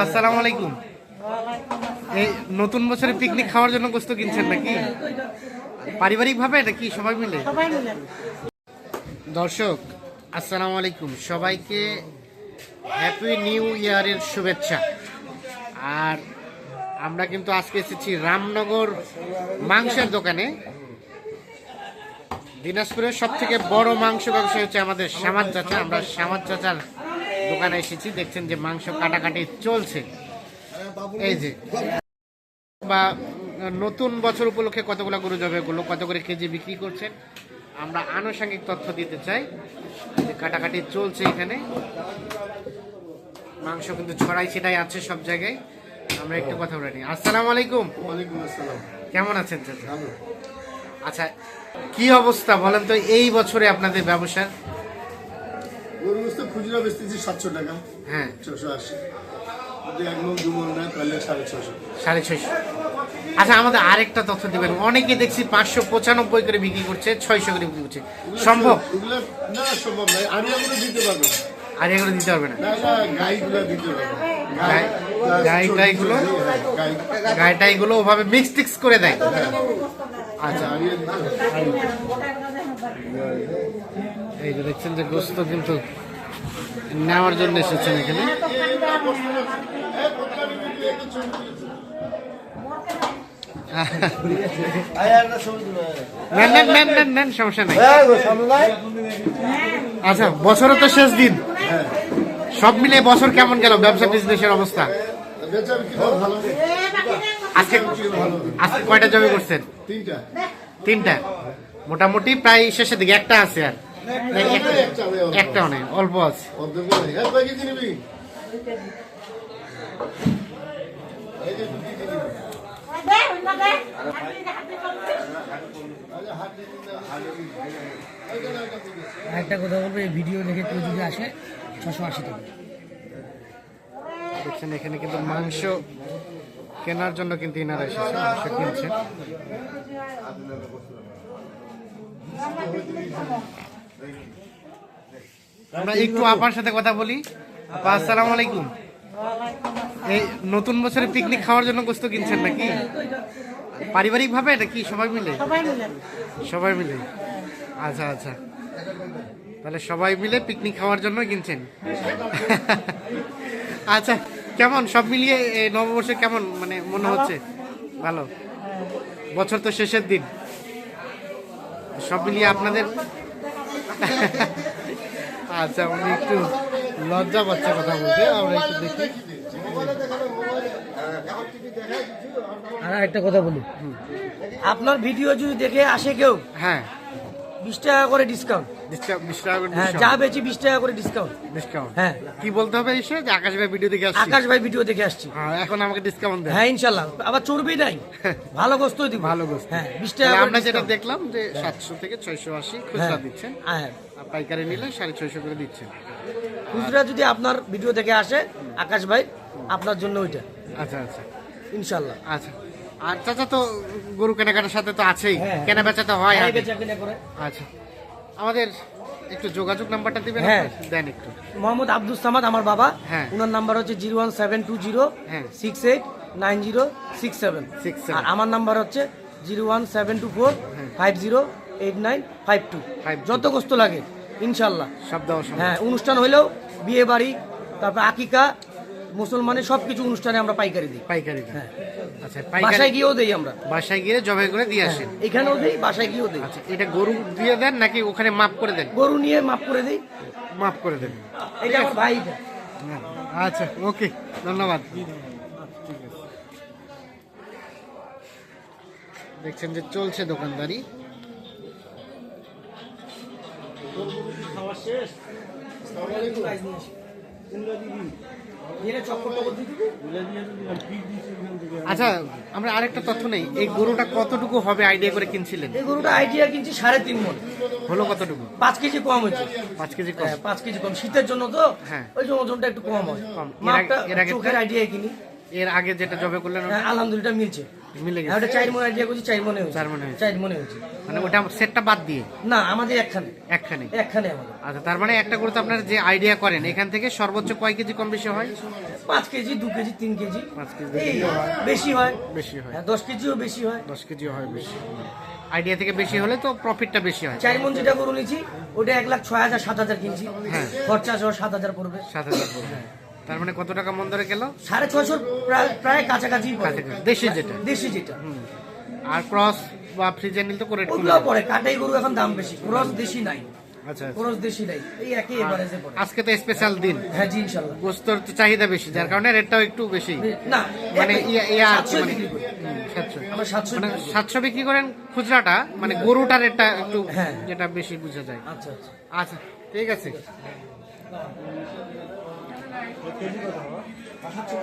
আসসালামু আলাইকুম। এই নতুন বছরে পিকনিক খাওয়ার জন্য গোস্ত কিনছেন নাকি? পারিবারিক ভাবে নাকি সবাই মিলে? সবাই মিলে। দর্শক আসসালামু আলাইকুম। সবাইকে হ্যাপি নিউ ইয়ারের শুভেচ্ছা। আর আমরা কিন্তু আজকে এসেছি রামনগর মাংসের দোকানে। দিনাজপুরের সব থেকে বড় মাংস ব্যবসায়ী হচ্ছে আমাদের শ্যামাদ চাচা। আমরা শ্যামাদ চাচার দোকানে এসেছি দেখছেন যে মাংস কাটাকাটি চলছে। এই যে বা নতুন বছর উপলক্ষে কতগুলো গরু যাবে এগুলো কত করে কেজি বিক্রি করছেন? আমরা আনুষঙ্গিক তথ্য দিতে চাই যে কাটাকাটি চলছে এখানে। মাংস কিন্তু ছড়াই ছিটাই আছে সব জায়গায়। আমরা একটু কথা বলে নিই। আসসালামু আলাইকুম। ওয়ালাইকুম আসসালাম। কেমন আছেন চাচা? আচ্ছা কি অবস্থা বলেন তো এই বছরে আপনাদের ব্যবসা গরু গোস্ত খুচরা বেচতেছি সাতশো টাকা হ্যাঁ। ছশো আশি। সাড়ে ছয়শো। আচ্ছা আমাদের আরেকটা তথ্য দিবেন। অনেকে দেখছি পাঁচশো পঁচানব্বই করে বিক্রি করছে ছয়শো করে বিক্রি করছে। সম্ভব? এগুলো না সম্ভব নয়। আরিয়াগুলো দিতে পারবে না। আর এগুলো দিতে পারবে গাইগুলো দিতে পারবে গাই-? হ্যাঁ, ওভাবে মিক্স টিক্স করে দেয়। আচ্ছা। এই যে দেখছেন যে গোস্ত কিন্তু নেওয়ার জন্য এসেছেন এখানে। সমস্যা নাই। আচ্ছা বছরও তো শেষ দিন। সব মিলে বছর কেমন গেল? ব্যবসা বিজনেসের অবস্থা? আজকে আজকে কয়টা জমি করছেন? তিনটা। তিনটা? মোটামুটি প্রায় শেষের দিকে একটা আছে আর। এক- একটা নেই, অল্প। একটাও নেই অল্প আছে। আচ্ছা একটা। একটা কথা বলব এই ভিডিও দেখে কেউ যদি আসে ছশো আশি টাকা। দেখছেন এখানে কিন্তু মাংস কেনার জন্য কিন্তু এনারা এসেছে মাংস কিনছেন। আমরা একটু আপার সাথে কথা বলি। আপা আসসালামু আলাইকুম। এই নতুন বছরে পিকনিক খাওয়ার জন্য গোস্ত কিনছেন নাকি? পারিবারিক ভাবে নাকি সবাই মিলে? সবাই মিলে। আচ্ছা আচ্ছা। তাহলে সবাই মিলে পিকনিক খাওয়ার জন্য কিনছেন। আচ্ছা কেমন? সব মিলিয়ে এই নববর্ষে কেমন মানে মনে হচ্ছে? ভালো। বছর তো শেষের দিন। সব মিলিয়ে আপনাদের? আচ্ছা উনি একটু লজ্জা পাচ্ছে কথা বলতে। আমরা একটু দেখি। আর একটা কথা বলি। আপনার ভিডিও যদি দেখে আসে কেউ হ্যাঁ। বিশ টাকা করে ডিসকাউন্ট হ্যাঁ যা বেচি বিশ টাকা করে ডিসকাউন্ট ডিসকাউন্ট হ্যাঁ। কি বলতে হবে এসে? যে আকাশ ভাই ভিডিও দেখে আসছি। আকাশ ভাই ভিডিও দেখে আসছি। হ্যাঁ এখন আমাকে ডিসকাউন্ট দেন। হ্যাঁ ইনশাল্লাহ। আবার চর্বি নাই ভালো দিব। ভালো গোস্ত। হ্যাঁ বিশ টাকা আমরা যেটা দেখলাম যে সাতশো থেকে ছয়শো আশি খুচরা হ্যাঁ দিচ্ছেন। হ্যাঁ। পাইকারি নিলে সাড়ে ছয়শো করে দিচ্ছেন। খুচরা যদি আপনার ভিডিও দেখে আসে আকাশ ভাই আপনার জন্য ওইটা। আচ্ছা আচ্ছা। ইনশাল্লাহ। আচ্ছা। আর চাচা তো গরু কেনাকাটার সাথে তো আছেই হ্যাঁ। কেনা বেচা তো হয় হ্যাঁ। আচ্ছা আমাদের একটু যোগাযোগ নাম্বারটা দিবেন হ্যাঁ। দেন একটু মোহাম্মদ আব্দুল সামাদ আমার বাবা হ্যাঁ। ওনার নাম্বার হচ্ছে zero one seven two zero হ্যাঁ। Six eight nine zero six seven 67 আর আমার নাম্বার হচ্ছে zero one seven two four হ্যাঁ। Five zero eight nine five two 52 যত কষ্ট লাগে ইনশাল্লাহ সব দেওয়া হ্যাঁ অনুষ্ঠান হইলেও বিয়ে বাড়ি তারপর আকিকা মুসলমানের সব কিছু অনুষ্ঠানে আমরা পাইকারি দিই। পাইকারি। হ্যাঁ। আচ্ছা বাসায় গিয়েও দেই আমরা। বাসায় গিয়ে জবাই করে দিয়ে আসেন। এখানেও দেই বাসায় গিয়েও দেই। আচ্ছা এটা গরু দিয়ে দেন নাকি ওখানে মাপ করে দেন? গরু নিয়ে মাফ করে দিই। মাপ করে দেন। এটা আমার ভাই আচ্ছা ওকে ধন্যবাদ। দেখছেন যে চলছে দোকানদারি। আচ্ছা আমরা আরেকটা তথ্য নেই। এই গরুটা কতটুকু হবে আইডিয়া করে কিনছিলেন? এই গরুটা আইডিয়া কিনছি সাড়ে তিন মন। হলো কতটুকু? পাঁচ কেজি কম হয়েছে। পাঁচ কেজি কম। হ্যাঁ, পাঁচ কেজি কম। শীতের জন্য তো হ্যাঁ। ওই জন্য ওজনটা একটু কম হয়। মাপটা চোখের আইডিয়া কিনি। এর আগে যেটা জবে করলেন হ্যাঁ, আলহামদুলিল্লাহ মিলছে। মিলে গেছে ওটা চার মনে আইডিয়া করছি চার মনে হয়েছে। চার মনে হয়েছে। চার মনে হয়েছে। মানে ওটা সেটটা বাদ দিয়ে? না আমাদের একখানে। একখানে? একখানে আমাদের। আচ্ছা তার মানে একটা গরুতে আপনার যে আইডিয়া করেন এখান থেকে সর্বোচ্চ কয় কেজি কম বেশি হয়? পাঁচ কেজি দু কেজি তিন কেজি। পাঁচ কেজি, বেশি হয়। বেশি হয়। হ্যাঁ, দশ কেজিও বেশি হয়। দশ কেজি হয় বেশি। আইডিয়া থেকে বেশি হলে তো প্রফিটটা বেশি হয়। চার মন যেটা গরু নিয়েছি ওটা এক লাখ ছয় হাজার সাত হাজার কিনছি। হ্যাঁ। খরচা সহ সাত হাজার পড়বে। সাত হাজার পড়বে। তার মানে কত টাকা মন ধরে গেল? সাড়ে ছয়শোর প্রায় প্রায় কাছাকাছি দেশি যেটা। দেশি যেটা। আর ক্রস বা ফ্রিজে নিলে তো করে ওগুলো পরে কাটাই গরু এখন দাম বেশি। ক্রস দেশি নাই। আচ্ছা আচ্ছা। আজকে তো স্পেশাল দিন। হ্যাঁ জি ইনশাল্লাহ। গোস্তর তো চাহিদা বেশি যার কারণে রেটটাও একটু বেশি। না মানে সাতশো বিক্রি করেন খুচরাটা মানে গরুটার রেটটা একটু হ্যাঁ। যেটা বেশি বোঝা যায়। আচ্ছা আচ্ছা। আচ্ছা ঠিক আছে। 어, 돼지가 다. 아, 합쳐.